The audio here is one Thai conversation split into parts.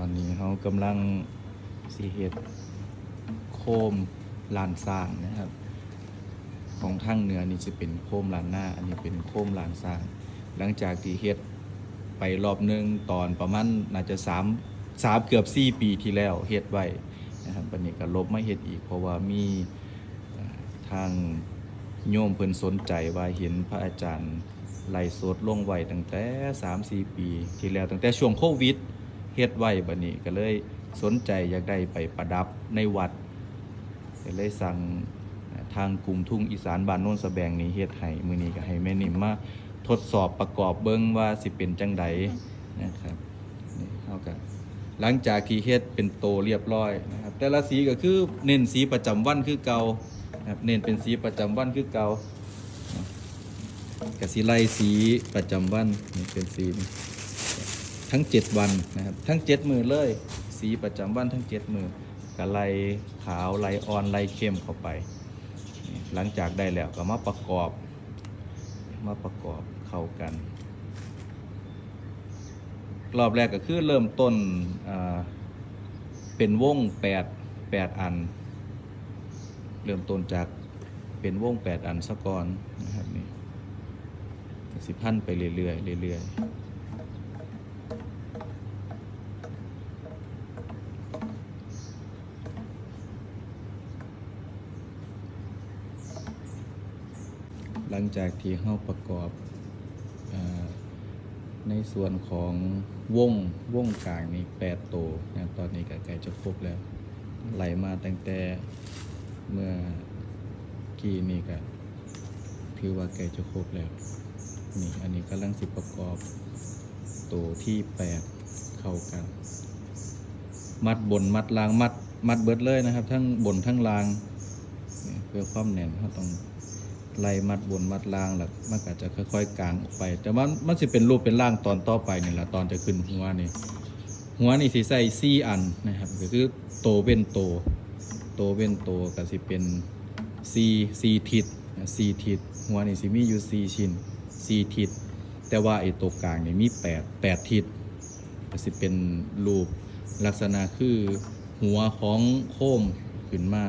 อนนี้เขากำลังสีเฮ็ดโคมลานสร้างนะครับ ของทางเหนือนี่จะเป็นโคมลานหน้า อันนี้เป็นโคมลานสร้าง หลังจากที่เฮ็ดไปรอบหนึงตอนประมาณน่าจะสามสามเกือบสี่ปีที่แล้วเฮ็ดไว้นะครับบันนี้ก็ลบไม่เฮ็ดอีก เพราะว่ามีทางโยมเพิ่นสนใจว่าเห็นพระอาจารย์ไล่สดลงไว้ตั้งแต่สามสี่ปี ที่แล้วตั้งแต่ช่วงโควิด ฮ็ดไว้บัดนี้ก็เลยสนใจอยากได้ไปประดับในวัดก็เลยสั่งทางกลุ่มทุ่งอีสานบ้านโน้นสะแบงนี้เฮ็ดให้มือนี้ก็ให้แม่นิ่มมาทดสอบประกอบเบิ่งว่าสิเป็นจังใดนะครับนี่เฮาก็หลังจากที่เฮ็ดเป็นโตเรียบร้อยนะครับแต่ละสีก็คือเน้นสีประจำวันคือเก่านะครับเน้นเป็นสีประจำวันคือเก่านะก็สิไล่สีประจำวันนี่เป็นสี ทั้ง 7 วันนะครับทั้ง 7 มือเลย สีประจำวันทั้ง 7 มือก็ไล่ขาวไล่อ่อนไล่เข้มเข้าไป หลังจากได้แล้วก็มาประกอบ มาประกอบเข้ากัน รอบแรกก็คือเริ่มต้นเป็นวงแปดแปดอัน เริ่มต้นจากเป็นวงแปดอันสะก่อนนะครับนี่สิพันไปเรื่อยๆเรื่อยๆ หลังจากที่เข้าประกอบอในส่วนของวงวงกลางนี่แปดโตนะตอนนี้ก็ใกล้จะครบแล้ว ไหลมาตั้งแต่เมื่อกี้นี่ก็ถือว่าใกล้จะครบแล้วนี่อันนี้กำลังสิประกอบโตที่แปดเข้ากัน มัดบนมัดล่างมัดมัดเบิดเลยนะครับ ทั้งบนทั้งล่างเพื่อความแน่นเขาต้อง ไล่มัดบนมัดล่างแล้วมันก็จะค่อย ๆกลางออกไป แต่ว่ามันสิเป็นรูปเป็นร่างตอนต่อไปนี่แหละตอนจะขึ้นหัวนี่หัวนี่สิใส่ซี่อันนะครับก็คือโตเว้นโต โตเว้นโตก็สิเป็นซีซีทิศซีทิศหัวนี่สิมีอยู่ซีชิ้นซีทิศแต่ว่าไอ้ตัวกลางนี่มีแปดแปดทิศก็สิเป็นรูปลักษณะคือหัวของโคมขึ้นมา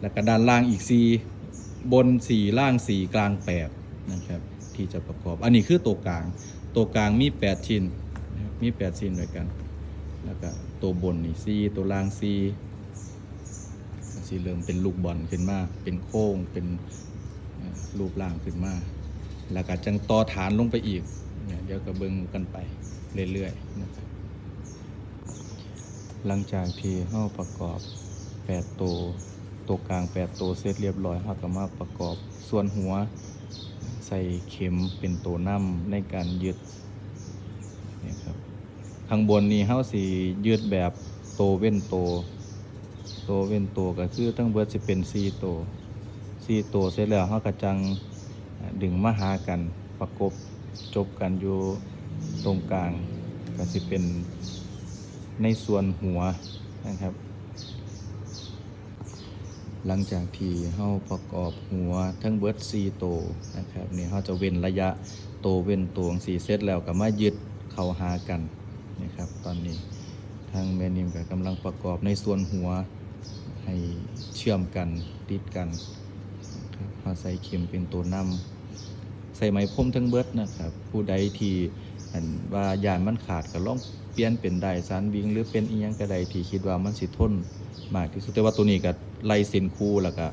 แล้วก็ด้านล่างอีกสี บนสีล่างสีกลางแปดนะครับที่จะประกอบ อันนี้คือตัวกลาง ตัวกลางมี8ชิ้นนะครับมี8ชิ้นด้วยกัน แล้วก็ตัวบนนี่สีตัวล่างสีสีเริ่มเป็นลูกบอลขึ้นมา เป็นโค้ง เป็นรูปร่างขึ้นมา แล้วก็จังต่อฐานลงไปอีกเนี่ยเดี๋ยวก็เบิ่งกันไปเรื่อยๆนะครับหลังจากที่เราประกอบ 8 ตัว ตัวกลาง 8 ตัวเสร็จเรียบร้อยเราก็มาประกอบส่วนหัวใส่เข็มเป็นตัวนํในการยึดนี่ครับข้างบนนี้เฮาสิยืดแบบโตเว้นโตโตเว้นโตก็คือทั้งเบิดสิเป็น4โต4โตเสร็จแล้วเฮาก็จังดึงมาหากันประกบจบกันอยู่ตรงกลางก็สิเป็นในส่วนหัวนะครับ หลังจากที่เฮาประกอบหัวทั้งเบิร์ด4โตนะครับนี่เฮาจะเว้นระยะโตเว้นตวงสี่เซตแล้วก็มายึดเข้าหากันนะครับตอนนี้ทางแมนิมก็กำลังประกอบในส่วนหัวให้เชื่อมกันติดกันนะครับเฮาใส่เข็มเป็นตัวนำ ใส่ไหมพรมทั้งเบิดนะครับ ผู้ใดที่ว่ายานมันขาดก็ลองเปลี่ยนเป็นได้สานวิงหรือเป็นอีหยังก็ได้ที่คิดว่ามันสิทนมากที่สุดแต่ว่าตัวนี้ก็ไล่เส้นคู่แล้วก็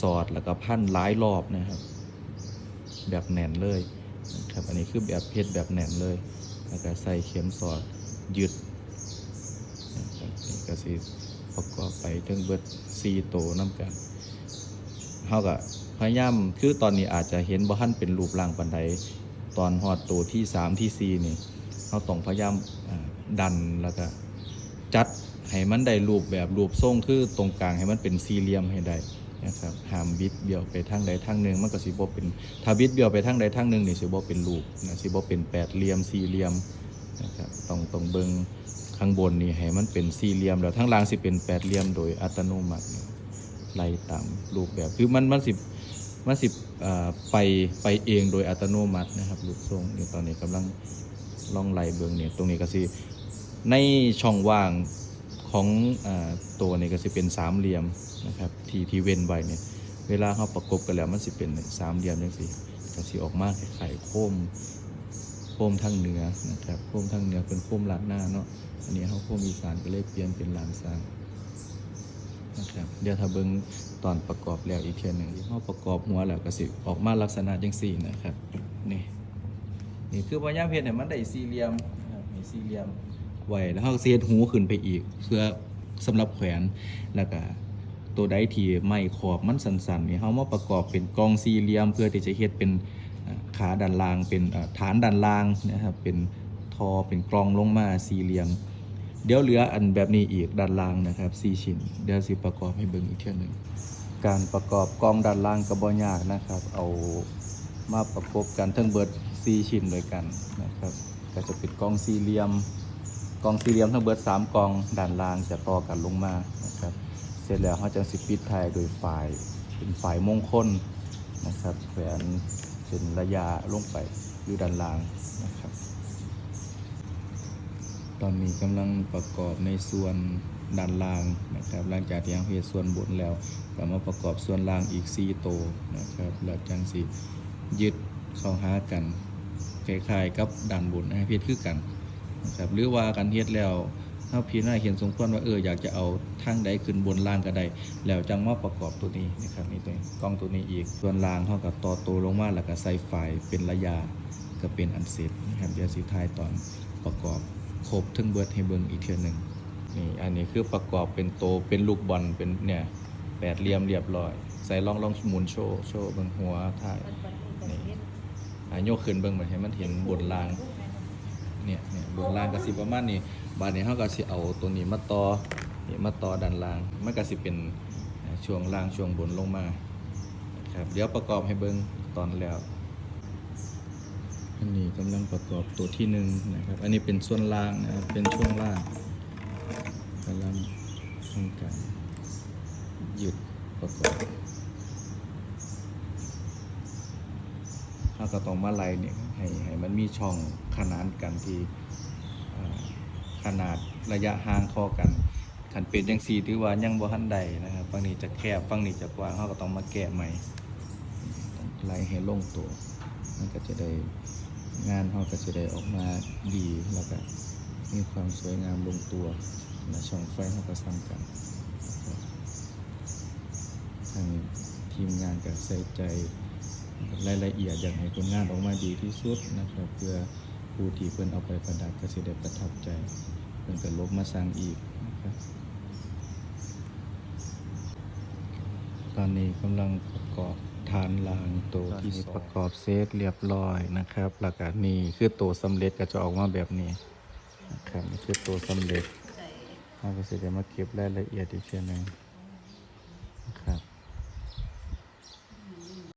สอดแล้วก็พันหลายรอบนะครับ แบบแน่นเลยครับอันนี้คือแบบเพชรแบบแน่นเลย แล้วก็ใส่เข็มสอดยึดนี่ก็สิประกอบไปถึงเบิดซีโตน้ำกันเขาก็ พยายามคือตอนนี้อาจจะเห็นบ่ทันเป็นรูปร่างปันใดตอนหอดตัวที่สามที่สี่นี่เขาต้องพยายามดันแล้วก็จัดให้มันได้รูปแบบรูปทรงคือตรงกลางให้มันเป็นสี่เหลี่ยมให้ได้นะครับหามบิดเบี้ยวไปทางใดทางหนึ่งมันก็สิบ่เป็นถ้าบิดเบี้ยวไปทางใดทางหนึ่งนี่สิบ่เป็นรูปนะสิบ่เป็นแปดเหลี่ยมสี่เหลี่ยมนะครับต้องต้องเบิ่งข้างบนนี่ให้มันเป็นสี่เหลี่ยมแล้วทางล่างสิเป็นแปดเหลี่ยมโดยอัตโนมัติไล่ตามรูปแบบคือมันมันสิ มันสิไปไปเองโดยอัตโนมัตินะครับรูปทรงนี่ตอนนี้กำลังล่องไล่เบิ่งเนี่ยตรงนี้ก็สิในช่องว่างของอตัวนี้ก็สิเป็นสามเหลี่ยมนะครับที่ที่เว้นไว้เนี่ยเวลาเขาประกบกันแล้วมันสิเป็นสามเหลี่ยมจังซี่ก็สิออกมาคล้ายๆโค้มโค้มทางเหนือนะครับโค้มทางเหนือเป็นโค้มลาดหน้าเนาะอันนี้เขาโค้มอีสานก็เลยเปลี่ยนเป็นลานซาง นะครับเดี๋ยวถ้าเบิ่งตอนประกอบแล้วอีกเทียหนึ่งที่เขาประกอบหัวแล้วก็สิออกมาลักษณะจังซี่นะครับนี่นี่คือพยายามเฮ็ดให้มันได้สี่เหลี่ยมมีสี่เหลี่ยมไว้แล้วเขาก็สิเฮ็ดหูขึ้นไปอีก เพื่อสำหรับแขวนแล้วก็ตัวใดที่ไม่ขอบมันสันๆนี่เฮามาประกอบเป็นกองสี่เหลี่ยม เพื่อที่จะเฮ็ดเป็นขาด้านล่างเป็นฐานด้านล่างนะครับเป็นทอเป็นกรองลงมาสี่เหลี่ยม เดี๋ยวเหลืออันแบบนี้อีกด้านล่างนะครับสี่ชิ้น เดี๋ยวสิประกอบให้เบิ่งอีกเทื่อหนึงการประกอบกองด้านล่างก็บ่ยากนะครับ เอามาประกบกันทั้งเบิด4ชิ้นด้วยกันนะครับ ก็จะเป็นกองสี่เหลี่ยมกองสี่เหลี่ยมทั้งเบิด3กองด้านล่างจะต่อกันลงมานะครับ เสร็จแล้วเขาจะสิปิดท้ายโดยฝ่ายเป็นฝ่ายมงคลนะครับแขวนเป็นระยะลงไปอยู่ด้านล่างนะครับ ตอนนี้กำลังประกอบในส่วนด้านล่างนะครับหลังจากที่ยังเฮ็ดส่วนบนแล้วก็มาประกอบส่วนล่างอีก4โตนะครับแล้วจังสิยึดเข้าหากันคล้ายๆกับด้านบนให้เฮ็ดคือกันนะครับหรือว่าการเฮ็ดแล้วเฮาพี่น้าเห็นสมควรว่าเอออยากจะเอาทางใดขึ้นบนล่างก็ได้แล้วจังมาประกอบตัวนี้นะครับนี่ตัวนี้กล้องตัวนี้อีกส่วนล่างเฮาก็ต่อตัวลงมาแล้วก็ใส่ไฟเป็นระยะก็เป็นอันเสร็จนะครับเดี๋ยวสิท้ายตอนประกอบ ครบทั้งเบิดให้เบิ่งอีกเทื่อหนึ่งนี่อันนี้คือประกอบเป็นโตเป็นลูกบอลเป็นเนี่ยแปดเหลี่ยมเรียบร้อย ใส่ลองลองหมุนโชว์โชว์เบิ่งหัวถ่ายนี่อะโยกขึ้นเบิ่งเหมือนให้มันเห็นบนล่างเนี่ยเนี่ยบนล่างก็สิประมาณนี้บาดนี้เฮาก็สิเอาตัวนี้มาต่อนี่มาต่อด้านล่างมันก็สิเป็นช่วงล่างช่วงบนลงมาครับเดี๋ยวประกอบให้เบิ่งตอนแล้ว อันนี้กำลังประกอบตัวที่หนึ่งนะครับ อันนี้เป็นส่วนล่างนะครับ เป็นช่วงล่างกำลังทำการหยุดประกอบถ้าก็ต้องมาไล่เนี่ยให้ให้มันมีช่องขนานกันที่ขนาดระยะห่างข้อกันขันเป็นยังสี่ถือว่ายังบ่ทันใดนะครับฝั่งนี้จะแคบฝั่งนี้จะกว้างเขาก็ต้องมาแก้ใหม่ต้องไล่ให้ลงตัวมันก็จะได้ งานเขาก็จะได้ออกมาดีแล้วก็มีความสวยงามลงตัวและช่องไฟเขาก็ซ้ำกันนะครับทางทีมงานก็ใส่ใจรายละเอียดอยากให้ผลงานออกมาดีที่สุดนะครับเพื่อผู้ที่เพิ่นเอาไปประดับก็สิได้ประทับใจเพิ่นก็ลบมาสร้างอีกนะครับตอนนี้กำลังประกอบ ฐานรางตัวที่ประกอบเซตเรียบร้อยนะครับแล้วก็นี่คือตัวสำเร็จก็จะออกมาแบบนี้นะครับนี่คือตัวสำเร็จเราก็จะมาเก็บรายละเอียดอีกเช่นหนึ่ง